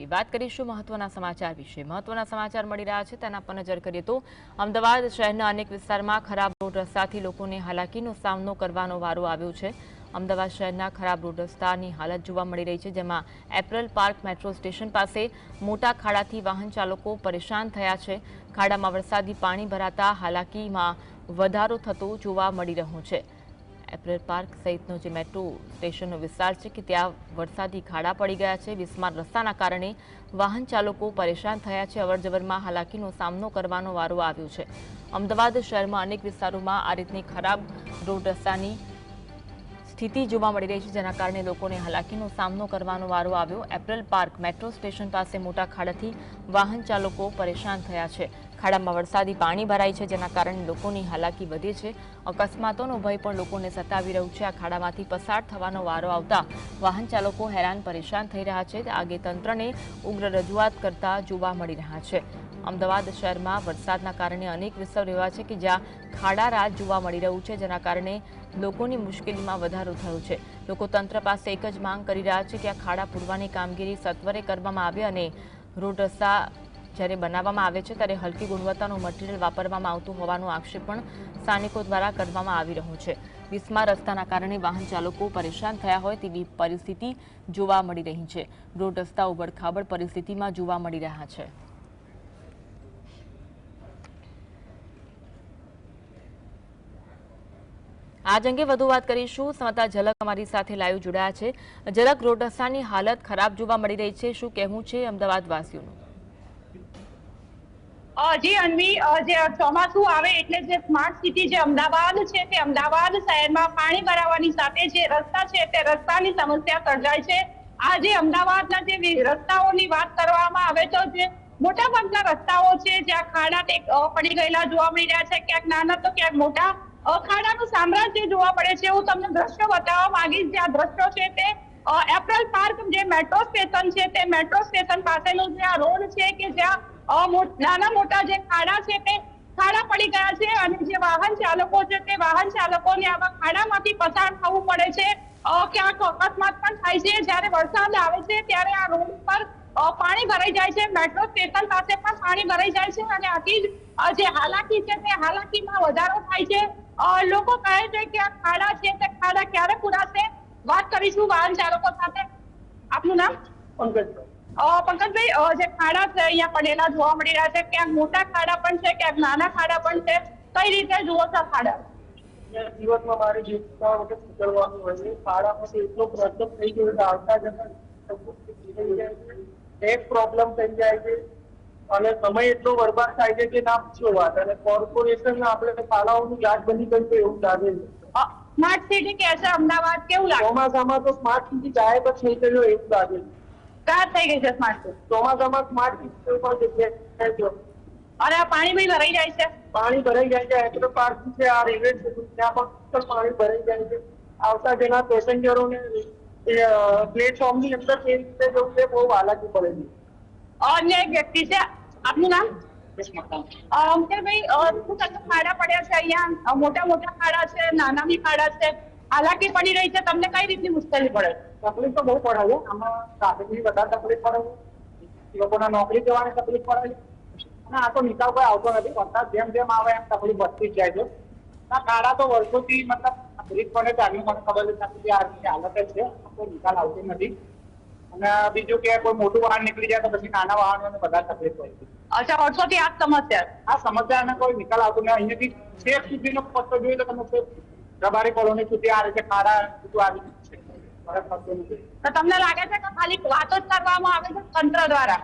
TV વાત કરીશું મહત્વના સમાચાર વિશે. મહત્વના સમાચાર મળી રહ્યા છે, તેના પર નજર કરીએ તો અમદાવાદ શહેરના અનેક વિસ્તારમાં ખરાબ રોડ રસ્તાથી લોકોને હાલાકીનો સામનો કરવાનો વારો આવ્યો છે. અમદાવાદ શહેરના ખરાબ રોડ રસ્તાની હાલત જોવા મળી રહી છે, જેમાં એપ્રલ પાર્ક મેટ્રો સ્ટેશન પાસે મોટા ખાડાથી વાહન ચાલકો પરેશાન થયા છે. ખાડામાં વરસાદી પાણી ભરાતા હાલાકીમાં વધારો થતો જોવા મળી રહ્યો છે. એપ્રિલ પાર્ક સહિતનો જે મેટ્રો સ્ટેશનનો વિસ્તાર છે કે ત્યાં વરસાદી ખાડા પડી ગયા છે, વિસ્માર રસ્તાના કારણે વાહન ચાલકો પરેશાન થયા છે. અવરજવરમાં હાલાકીનો સામનો કરવાનો વારો આવ્યો છે. અમદાવાદ શહેરમાં અનેક વિસ્તારોમાં આ રીતની ખરાબ રોડ રસ્તાની સ્થિતિ જોવા મળી રહી છે, જેના કારણે લોકોને હાલાકીનો સામનો કરવાનો વારો આવ્યો. એપ્રિલ પાર્ક મેટ્રો સ્ટેશન પાસે મોટા ખાડાથી વાહન ચાલકો પરેશાન થયા છે. ખાડામાં વરસાદી પાણી ભરાય છે, જેના કારણે લોકોની હાલાકી વધે છે. અકસ્માતોનો ભય પણ લોકોને સતાવી રહ્યું છે. આ ખાડામાંથી પસાર થવાનો વારો આવતા વાહન ચાલકો હેરાન પરેશાન થઈ રહ્યા છે. આગે તંત્રને ઉગ્ર રજૂઆત કરતા જોવા મળી રહ્યા છે. અમદાવાદ શહેરમાં વરસાદના કારણે અનેક વિસ્તાર એવા છે કે જ્યાં ખાડા રાજ જોવા મળી રહ્યું છે, જેના કારણે લોકોની મુશ્કેલીમાં વધારો થયો છે. લોકો તંત્ર પાસે એક જ માંગ કરી રહ્યા છે કે આ ખાડા પૂરવાની કામગીરી સત્વરે કરવામાં આવે અને રોડ રસ્તા જ્યારે બનાવવામાં આવે છે ત્યારે હલકી ગુણવત્તાનું મટીરિયલ વાપરવામાં આવતું હોવાનો આક્ષેપ પણ સ્થાનિકો દ્વારા કરવામાં આવી રહ્યો છે. વિસ્મા રસ્તાના કારણે વાહન ચાલકો પરેશાન થયા હોય તેવી પરિસ્થિતિ જોવા મળી રહી છે. રોડ રસ્તા ઉબડખાબડ પરિસ્થિતિમાં જોવા મળી રહ્યા છે. આજ અંગે વધુ વાત કરીશું. સમતા ઝલક અમારી સાથે લાઈવ જોડાયા છે. ઝલક રોડ રસ્તાની હાલત ખરાબ જોવા મળી રહી છે. શું કહેવું છે અમદાવાદ વાસીઓનું જી, અન્વી જે ચોમાસું આવે એટલે જે સ્માર્ટ સિટી જે અમદાવાદ છે તે અમદાવાદ શહેરમાં પાણી ભરાવાની સાથે જે રસ્તા છે તે રસ્તાની સમસ્યા સર્જાય છે. આ જે અમદાવાદના જે રસ્તાઓની વાત કરવામાં આવે તો જે મોટા ભાગના રસ્તાઓ છે જ્યાં ખાડા તે પડી ગયેલા જોવા મળી રહ્યા છે, ક્યાંક નાના તો ક્યાંક મોટા. ખાડાનું સામ્રાજ્ય જોવા પડે છે હું તમને દ્રશ્યો બતાવવા માંગીશ. જે આ દ્રશ્યો છે તે એપ્રલ પાર્ક જે મેટ્રો સ્ટેશન છે તે મેટ્રો સ્ટેશન પાસેનું જે આ રોડ છે કે જ્યાં નાના મોટા જે ખાડા છે તે ખાડા પડી ગયા છે અને જે વાહન ચાલકો છે તે વાહન ચાલકોને આવા ખાડામાંથી પસાર થવું પડે છે. ક્યાંક અકસ્માત પણ થાય છે. જ્યારે વરસાદ આવે છે ત્યારે આ રોડ પર પાણી ભરાઈ જાય છે. મેટ્રો સ્ટેશન પાસે પણ પાણી ભરાઈ જાય છે અને આથી જ હાલાકી છે તે હાલાકીમાં વધારો થાય છે. લોકો કહે છે કે આ ખાડા છે તે ખાડા ક્યારે પૂરાશે? વાત કરીશું વાહન ચાલકો સાથે. આપનું નામ? પંકજભાઈ. અ, પંકજભાઈ જે ખાડા છે અહીંયા પડેલા જોવા મળી રહ્યા છે. ક્યાંક મોટા ખાડા પણ છે ક્યાંક નાના ખાડા પણ છે. કઈ રીતે જુઓ છો ખાડા? દિવસમાં મારે જે વખત નીકળવાનું હોય છે. શાળામાંથી એટલો પ્રોબ્લેમ થઈ ગયો છે આવતા જતા જાય પ્રોબ્લેમ થઈ જાય છે. અને સમય એટલો બરબાદ થાય છે કે ના પૂછો વાત. અને કોર્પોરેશન આપણે શાળાઓની યાદબંધી કરી તો એવું લાગે છે. સ્માર્ટ સિટી કે છે અમદાવાદ. કેવું લાગે? ચોમાસામાં તો સ્માર્ટ સિટી ગાયબ જ થઈ ગયો એવું લાગે છે. કાર થઈ ગઈ છે સ્માર્ટ સિટી ચોમાસામાં સ્માર્ટ સિટી પણ જગ્યાએ અરે આ પાણી ભાઈ ભરાઈ જાય છે. પાણી ભરાઈ જાય છે એટલે પાર્ક છે આ રેલવે ત્યાં પણ પાણી ભરાઈ જાય છે. આવતા જેના પેસેન્જરોને પ્લેટફોર્મની અંદર એ રીતે જવું છે બહુ હાલાકી પડે છે. અન્ય એક વ્યક્તિ છે આપનું નામ? અ, અંકિતભાઈ અ, શું? ખાડા પડ્યા છે અહીંયા. મોટા મોટા ખાડા છે નાના બી ખાડા છે. હાલાકી પડી રહી છે તમને કઈ રીતની મુશ્કેલી પડે? તકલીફ તો બહુ પડે છે. આમાં ટ્રાફિકની વધારે તકલીફ પડે છે. લોકોના નોકરી જવાની તકલીફ પડે છે. અને આ તો નિકાલ કોઈ આવતો નથી. વરસાદ જેમ જેમ આવે એમ તકલીફ વધતી જાય છે. આ ખાડા તો વર્ષોથી મતલબ બ્રિજ પડે ચાલ્યું મને ખબર જ નથી કે આ હાલત જ છે. કોઈ નિકાલ આવતી નથી. અને બીજું કે કોઈ મોટું વાહન નીકળી જાય તો પછી નાના વાહનોને વધારે તકલીફ પડે છે. અચ્છા વર્ષોથી આ સમસ્યા આ સમસ્યાનો કોઈ નિકાલ આવતો નથી. અહીંયાથી સેફ સુધીનો પત્તો જોઈએ તો તમે છેક રબારી કોલોની સુધી આ રીતે ખાડા બધું આવી ગયું છે. તો તમને લાગે છે કે ખાલી વાતો જ કરવામાં આવે છે તંત્ર દ્વારા?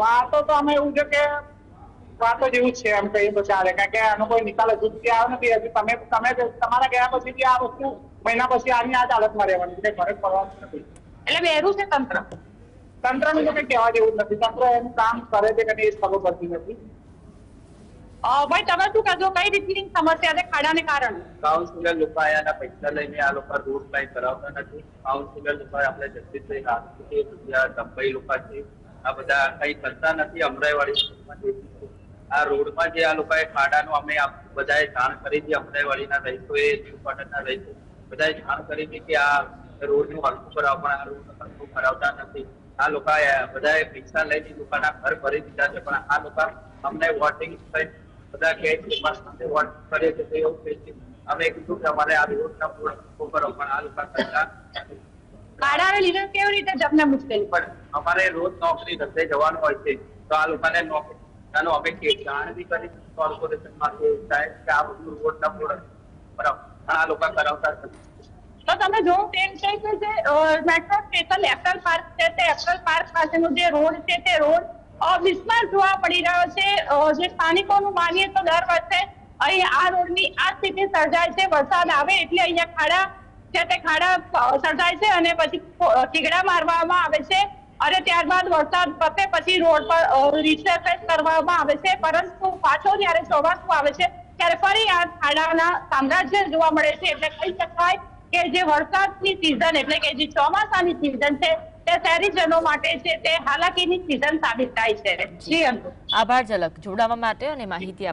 વાતો તો અમે એવું છે કે વાતો જેવું છે એમ કહીએ તો ચાલે. કારણ કે આનો કોઈ નિકાલ હજુ સુધી આવ્યો નથી. હજી તમે તમે તમારા ગયા પછી આ વસ્તુ મહિના પછી આની આ જ હાલતમાં રહેવાની એટલે ઘરે પડવાનો નથી. એટલે બેરું છે તંત્ર? તંત્રનું તો કંઈ કહેવા જેવું નથી. તંત્ર એનું કામ કરે છે કે નહીં એ ખબર પડતી નથી. ભાઈ, તમે શું કહેશો? કઈ રીતની સમસ્યા છે ખાડાને કારણે? કાઉન્સિલર લોકો આયાના પૈસા લઈને આ લોકો રોડ લાઈન કરાવતા નથી. કાઉન્સિલર લોકો આપણે જગદીશભાઈ રાજપૂત દંભાઈ લોકો છે આ બધા કઈ કરતા નથી અમરાઈવાડી. આ રોડમાં જે આ લોકોએ ખાડાનું અમે બધાએ જાણ કરી હતી, અમરાઈવાડીના રહીશોએ ન્યૂપટનના રહીશો, બધાએ જાણ કરી હતી કે આ રોડનું હલકું કરાવ, પણ આ રોડ હલકું કરાવતા નથી. આ લોકો બધાએ પૈસા લઈને લોકોના ઘર ભરી દીધા છે, પણ આ લોકો અમને વોટિંગ બધા કહે છે અમે વોટ કરીએ છીએ તો એવું કહે છે. અમે કીધું કે અમારે આ રોડના પૂરા કરો પણ આ લોકો કરતા. ખાડાને લીધે કેવી રીતે તમને મુશ્કેલી પડે? અમારે રોજ નોકરી ધંધે જવાનું હોય છે. તો આ લોકોને નોકરી આનો અમે કે જાણ બી કરી કોર્પોરેશનમાંથી સાહેબ કે આ બધું રોડના પૂરા. બરાબર. પણ આ લોકો કરાવતા તો તમે જોવું તેમ છે કે જે મેટ્રો સ્ટેશન એપલ પાર્ક છે તે એપલ પાર્ક પાસેનો જે રોડ છે તે રોડ બિસ્માર જોવા પડી રહ્યો છે. જે સ્થાનિકોનું માનીએ તો દર વર્ષે અહીં આ રોડની આ સ્થિતિ સર્જાય છે. વરસાદ આવે એટલે અહીંયા ખાડા છે તે ખાડા સર્જાય છે અને પછી ઠીગડા મારવામાં આવે છે. અને ત્યારબાદ વરસાદ પતે પછી રોડ પર રિસરફેસ કરવામાં આવે છે. પરંતુ પાછો જ્યારે ચોમાસું આવે છે, ત્યારે ફરી આ ખાડાના સામ્રાજ્ય જોવા મળે છે. એટલે કહી શકાય કે જે વરસાદની સિઝન એટલે કે જે ચોમાસાની સિઝન છે તે શહેરીજનો માટે છે, તે હાલાકીની સિઝન સાબિત થાય છે. જી આભાર ઝલક. જોડાવા માટે અને માહિતી